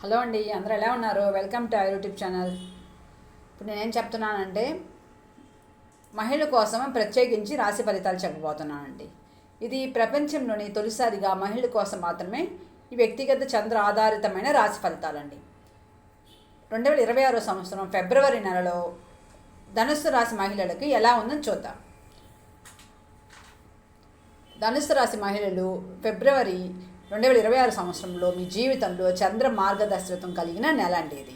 Hello అండి అందరు ఎలా ఉన్నారు? వెల్కమ్ టు యూట్యూబ్ ఛానల్ ఇప్పుడు నేనేం చెప్తున్నానంటే మహిళ కోసం ప్రత్యేకించి రాశి ఫలితాలు చెప్పబోతున్నానండి. ఇది ప్రపంచంలోని తొలిసారిగా మహిళల కోసం మాత్రమే ఈ వ్యక్తిగత చంద్ర ఆధారితమైన రాశి ఫలితాలండి. రెండు వేల ఇరవై ఆరో సంవత్సరం ఫిబ్రవరి నెలలో ధనుస్సు రాశి మహిళలకు ఎలా ఉందని చూద్దాం. ధనుసు రాశి మహిళలు ఫిబ్రవరి రెండు వేల ఇరవై ఆరు సంవత్సరంలో మీ జీవితంలో చంద్ర మార్గదర్శకత్వం కలిగిన నెల అండి ఇది.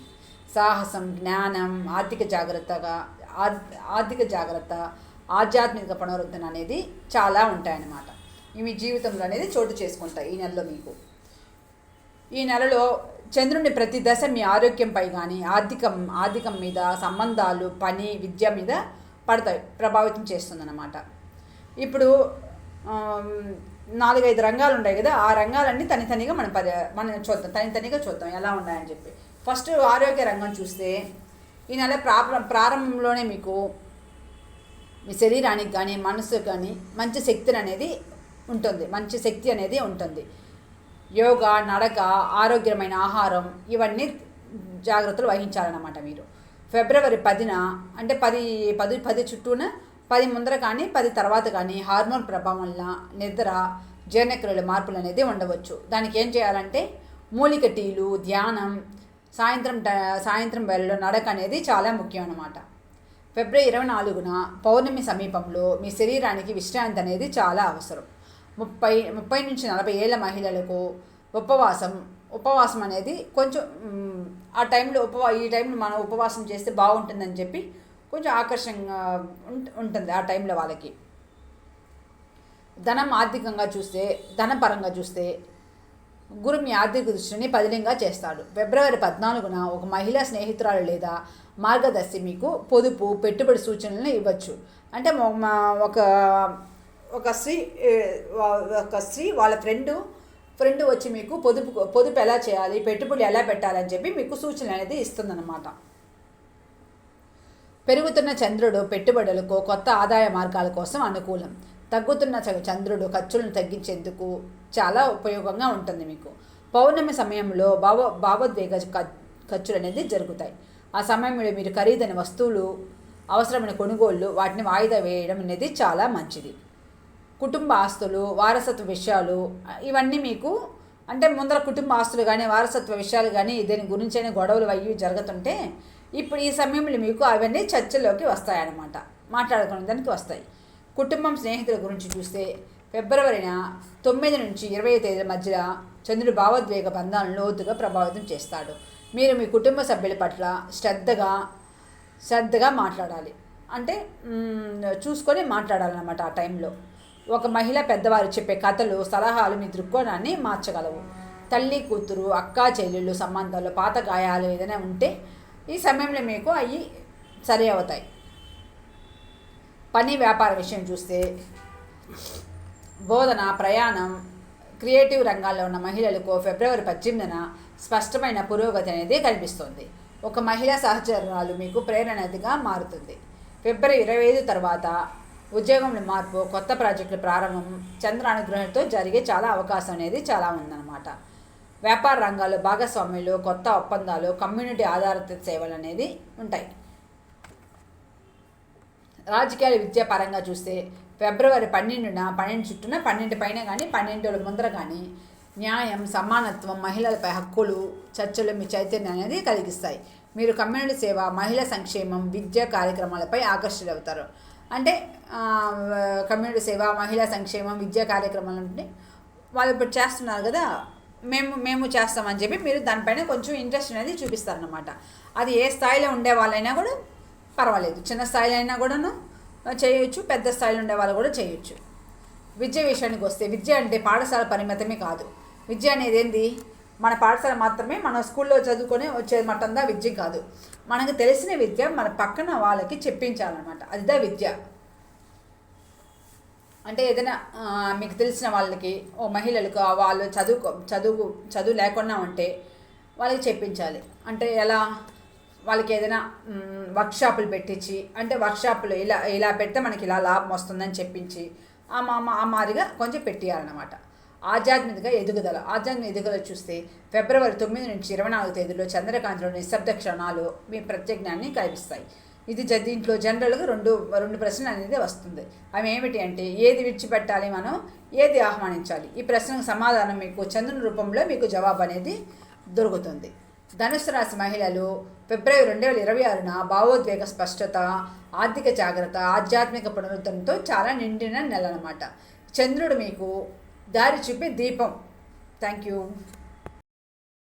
సాహసం జ్ఞానం ఆర్థిక జాగ్రత్తగా ఆర్- ఆర్థిక జాగ్రత్త ఆధ్యాత్మిక పునరుద్ధరణ అనేది చాలా ఉంటాయన్నమాట. ఇవి జీవితంలో అనేది చోటు చేసుకుంటాయి ఈ నెలలో మీకు. ఈ నెలలో చంద్రుని ప్రతి దశ మీ ఆరోగ్యంపై కానీ ఆర్థికం ఆర్థికం మీద సంబంధాలు పని విద్య మీద పడతాయి ప్రభావితం చేస్తుందన్నమాట. ఇప్పుడు నాలుగైదు రంగాలు ఉన్నాయి కదా ఆ రంగాలన్నీ తనితనిగా మనం పరి మనం చూద్దాం తనితనిగా చూద్దాం ఎలా ఉన్నాయని చెప్పి. ఫస్ట్ ఆరోగ్య రంగం చూస్తే ఈ నెల ప్రారంభ ప్రారంభంలోనే మీకు మీ శరీరానికి కానీ మనసుకు కానీ మంచి శక్తిని అనేది ఉంటుంది మంచి శక్తి అనేది ఉంటుంది. యోగా నడక ఆరోగ్యమైన ఆహారం ఇవన్నీ జాగ్రత్తలు వహించాలన్నమాట మీరు. ఫిబ్రవరి పదిన అంటే పది పది పది చుట్టూన పది ముందర కానీ పది తర్వాత కానీ హార్మోన్ ప్రభావం వల్ల నిద్ర జీర్ణక్రియల మార్పులు అనేది ఉండవచ్చు. దానికి ఏం చేయాలంటే మూలిక టీలు ధ్యానం సాయంత్రం సాయంత్రం వేళలో నడక అనేది చాలా ముఖ్యం అన్నమాట ఫిబ్రవరి ఇరవై నాలుగున పౌర్ణమి సమీపంలో మీ శరీరానికి విశ్రాంతి అనేది చాలా అవసరం. ముప్పై ముప్పై నుంచి నలభై ఏళ్ళ మహిళలకు ఉపవాసం ఉపవాసం అనేది కొంచెం ఆ టైంలో ఉపవా ఈ టైంలో మనం ఉపవాసం చేస్తే బాగుంటుందని చెప్పి కొంచెం ఆకర్షంగా ఉంటుంది ఆ టైంలో వాళ్ళకి. ధనం ఆర్థికంగా చూస్తే ధనపరంగా చూస్తే గురు మీ ఆర్థిక దృష్టిని పదిలంగా చేస్తాడు. ఫిబ్రవరి పద్నాలుగున ఒక మహిళా స్నేహితురాలు లేదా మార్గదర్శి మీకు పొదుపు పెట్టుబడి సూచనలను ఇవ్వచ్చు. అంటే ఒక ఒక స్త్రీ ఒక స్త్రీ వాళ్ళ ఫ్రెండు ఫ్రెండ్ వచ్చి మీకు పొదుపు పొదుపు ఎలా చేయాలి పెట్టుబడి ఎలా పెట్టాలని చెప్పి మీకు సూచనలు అనేది ఇస్తుందన్నమాట. పెరుగుతున్న చంద్రుడు పెట్టుబడులకు కొత్త ఆదాయ మార్గాల కోసం అనుకూలం. తగ్గుతున్న చ- చంద్రుడు ఖర్చులను తగ్గించేందుకు చాలా ఉపయోగంగా ఉంటుంది మీకు. పౌర్ణమి సమయంలో భావ భావోద్వేగ ఖ- ఖర్చులు అనేది జరుగుతాయి. ఆ సమయంలో మీరు ఖరీదైన వస్తువులు అవసరమైన కొనుగోళ్ళు వాటిని వాయిదా వేయడం అనేది చాలా మంచిది. కుటుంబ ఆస్తులు వారసత్వ విషయాలు ఇవన్నీ మీకు అంటే ముందర కుటుంబ ఆస్తులు కానీ వారసత్వ విషయాలు కానీ దీని గురించైనా గొడవలు అవి జరుగుతుంటే ఇప్పుడు ఈ సమయంలో మీకు అవన్నీ చర్చలోకి వస్తాయన్నమాట. మాట్లాడుకునే దానికి వస్తాయి. కుటుంబం స్నేహితుల గురించి చూస్తే ఫిబ్రవరిన తొమ్మిది నుంచి ఇరవై తేదీల మధ్య చంద్రుడు భావోద్వేగ బంధాలను లోతుగా ప్రభావితం చేస్తాడు. మీరు మీ కుటుంబ సభ్యుల పట్ల శ్రద్ధగా శ్రద్ధగా మాట్లాడాలి. అంటే చూసుకొని మాట్లాడాలన్నమాట ఆ టైంలో. ఒక మహిళ పెద్దవారు చెప్పే కథలు సలహాలు మీ దృక్కోణాన్ని మార్చగలవు. తల్లి కూతురు అక్క చెల్లెళ్ళు సంబంధాలు పాత గాయాలు ఏదైనా ఉంటే ఈ సమయంలో మీకు అవి సరి అవుతాయి. పని వ్యాపార విషయం చూస్తే బోధన ప్రయాణం క్రియేటివ్ రంగాల్లో ఉన్న మహిళలకు ఫిబ్రవరి పద్దెనిమిదిన స్పష్టమైన పురోగతి అనేది కనిపిస్తుంది. ఒక మహిళా సహచరురాలు మీకు ప్రేరణగా మారుతుంది. ఫిబ్రవరి ఇరవై ఐదు తర్వాత ఉద్యోగంలో మార్పు కొత్త ప్రాజెక్టుల ప్రారంభం చంద్ర అనుగ్రహంతో జరిగే చాలా అవకాశం అనేది చాలా ఉందన్నమాట. వ్యాపార రంగాల్లో భాగస్వామ్యులు కొత్త ఒప్పందాలు కమ్యూనిటీ ఆధారిత సేవలు అనేది ఉంటాయి. రాజకీయాల విద్యాపరంగా చూస్తే ఫిబ్రవరి పన్నెండున పన్నెండు చుట్టూన పన్నెండు పైన కానీ పన్నెండు ముందర కానీ న్యాయం సమానత్వం మహిళలపై హక్కులు చర్చలు మీ చైతన్యం అనేది కలిగిస్తాయి. మీరు కమ్యూనిటీ సేవ మహిళా సంక్షేమం విద్య కార్యక్రమాలపై ఆకర్షితులవుతారు. అంటే కమ్యూనిటీ సేవ మహిళా సంక్షేమం విద్యా కార్యక్రమాలు అంటే వాళ్ళు ఇప్పుడు చేస్తున్నారు కదా మేము మేము చేస్తామని చెప్పి మీరు దానిపైన కొంచెం ఇంట్రెస్ట్ అనేది చూపిస్తారనమాట అది ఏ స్థాయిలో ఉండే వాళ్ళైనా కూడా పర్వాలేదు. చిన్న స్థాయిలో అయినా కూడాను చేయొచ్చు. పెద్ద స్థాయిలో ఉండే వాళ్ళు కూడా చేయొచ్చు. విద్య విషయానికి వస్తే విద్య అంటే పాఠశాల పరిమితమే కాదు. విద్య అనేది ఏంది? మన పాఠశాల మాత్రమే మన స్కూల్లో చదువుకొని వచ్చే మటందా విద్య కాదు. మనకు తెలిసిన విద్య మన పక్కన వాళ్ళకి చెప్పించాలన్నమాట. అదిదా విద్య. అంటే ఏదైనా మీకు తెలిసిన వాళ్ళకి ఓ మహిళలకు వాళ్ళు చదువుకో చదువు చదువు లేకుండా ఉంటే వాళ్ళకి చెప్పించాలి. అంటే ఎలా? వాళ్ళకి ఏదైనా వర్క్షాపులు పెట్టించి అంటే వర్క్షాపులు ఇలా ఇలా పెడితే మనకి ఇలా లాభం వస్తుందని చెప్పించి ఆ మా ఆ మాదిరిగా కొంచెం పెట్టియాలన్నమాట. ఆధ్యాత్మిక ఎదుగుదల ఆధ్యాత్మిక ఎదుగుదల చూస్తే ఫిబ్రవరి తొమ్మిది నుంచి ఇరవై నాలుగు తేదీలో చంద్రకాంతిలో నిశ్శబ్ద క్షణాలు మీ ప్రత్యజ్ఞాన్ని కల్పిస్తాయి. ఇది దీంట్లో జనరల్గా రెండు రెండు ప్రశ్నలు అనేది వస్తుంది. అవి ఏమిటి అంటే ఏది విడిచిపెట్టాలి మనం ఏది ఆహ్వానించాలి? ఈ ప్రశ్నకు సమాధానం మీకు చంద్రుని రూపంలో మీకు జవాబు అనేది దొరుకుతుంది. ధనుసు రాశి మహిళలు ఫిబ్రవరి రెండు వేల ఇరవై ఆరున భావోద్వేగ స్పష్టత ఆర్థిక జాగ్రత్త ఆధ్యాత్మిక పునరుద్ధరణతో చాలా నిండిన నెల అనమాట చంద్రుడు మీకు దారి చూపే దీపం. Thank you